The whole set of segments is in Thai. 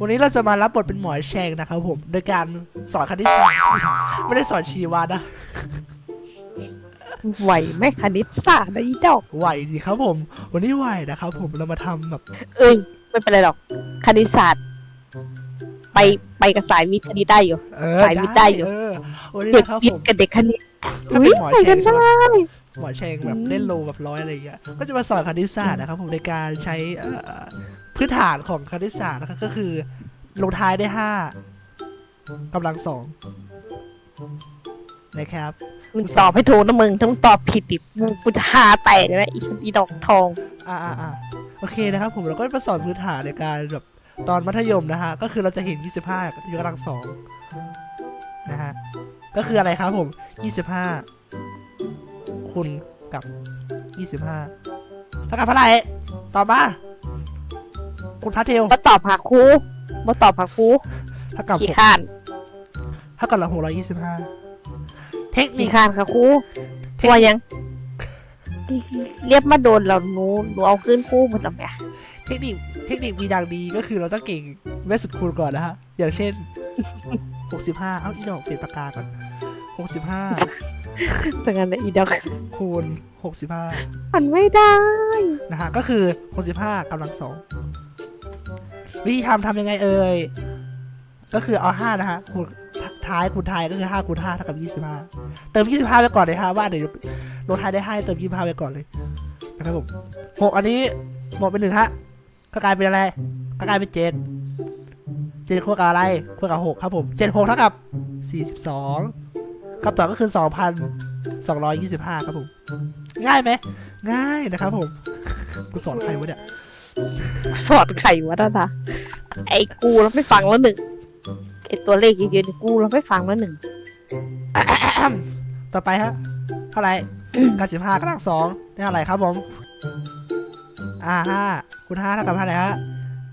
วันนี้เราจะมารับบทเป็นหมอแชงนะครับผม โดยการสอนคณิตศาสตร์ไม่ได้สอนชีวะนะไหวไหมคณิตศาสตร์นะอีดอกไหวดีครับผม วันนี้ไหวนะครับผมเรามาทำแบบเอ้ยไม่เป็นไรหรอกคณิตศาสตร์ ไปไปกับสายวิทย์คณิตได้อยู่ เออสายวิทย์ได้อยู่ เออวันนี้เด็กนะครับวิผทมย์กับเด็กคณิตถ้าเป็นหมอไปแชกันงใช่ได้ไหมหมอแชงแบบอืมเล่นโลแบบร้อยอะไรอย่างเงี้ย ก็จะมาสอนคณิตศาสตร์นะครับผมในการใช้เอ่อ พื้นฐานของคณิตศาสตร์นะครับก็คือ ลงท้ายได้ห้ากำลังสองนะครับ มึงตอบให้ถูกนะมึงถ้ามึงตอบผิดดิมึงกูจะหาแตกเลยนะอีอีดอกทองอ่าอ่าอ่าโอเคนะครับ ผมเราก็มาสอนพื้นฐานในการแบบตอนมัธยมนะฮะ ก็คือเราจะเห็น 25ยกกำลังสองนะฮะ ก็คืออะไรครับผม 25คูณกับ 25เท่ากับเท่าไหร่ตอบมา คุณพัทเทลมาตอบหาครูมาตอบหาครูเท่ากับขี้หกข้านเท่ากับหกร้อยยี่สิบห้าเทคนิขี้คข้านค่ะครูเทตัวยัง เรียบมาโดนเราหนูหนูเอาขึ้นครู่มาทำไงเทคนิคเทคนิคมีดังดีก็คือเราต้องเก่งแม่สุดคูณก่อนนะฮะ อย่างเช่น65เอ้าอีดอกเปลี่ยนปากกาก่อน65สังกันเลยอีดอกคูณ65มันไม่ได้ นะฮะ ก็คือ65กำลังสอง วิธีทำทำยังไงเอ่ย ก็คือเอา5นะฮะคูณท้ายคูณท้ายก็คือ5คูณ5เท่ากับ25เติม25ไปก่อนเลยฮะว่าเดี๋ยวลงท้ายได้5เติม25ไปก่อนเลยนะครับผมหกอันนี้หมดเป็นหนึ่งฮะก็กลายเป็นอะไรก็กลายเป็นเจ็ดเจ็ดคูณกับอะไรคูณกับหกครับผมเจ็ดหกเท่ากับสี่สิบสองคำตอบก็คือสองพันสองร้อยยี่สิบห้าครับผม ง่ายไหม ง่ายนะครับผม กูสอนใครวะเนี่ย สอนไข่วะนั่นนะไอ้กูเราไม่ฟังแล้วหนึ่งไอ้ตัวเลขเยอะๆนี่กูเราไม่ฟังแล้วหนึ่งต่อไปฮะ เท่าไหร่เก้าสิบห้ากำลังสองได้เท่าไหร่ครับผม อ่าห้าคูณห้าเท่ากับเท่าไหร่ฮะ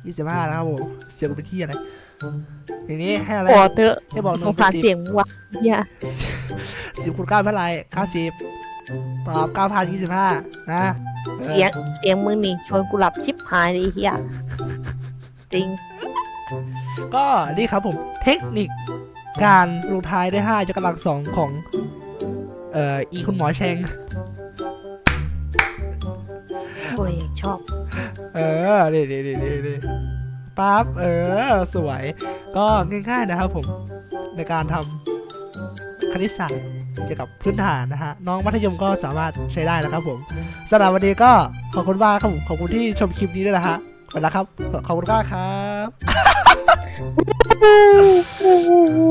ยี่สิบห้านะครับผม เสียงกูเป็นที่อะไรทีนี้ให้อะไรโอ้เธอะให้บอกหสนึ่งงสารเป็นสิบเสียงว่ะเนี่ยสิบคูณเก้าเท่าไหร่เก้าสิบตอบเก้าพันยี่สิบห้านะ เสียงเสียงมึงนี่ชวนกูหลับชิบหายเลยไอ้เฮียจริง ก็นี่ครับผมเทคนิคการลงท้ายได้วยห้ายกกำลังสองของ เอ่ออีคุณหมอแชง โอ้ยชอบ เออนี่นี่นี่นี่นี่ปั๊บ เออ สวย ก็ง่ายๆนะครับผม ในการทำคณิตศาสตร์ เกี่ยวกับพื้นฐานนะฮะน้องมัธยมก็สามารถใช้ได้แล้วครับผมสำหรับวันนี้ก็ขอบคุณมากครับผมขอบคุณที่ชมคลิปนี้ด้วยนะฮะไปแล้วครับขอบคุณมากครับ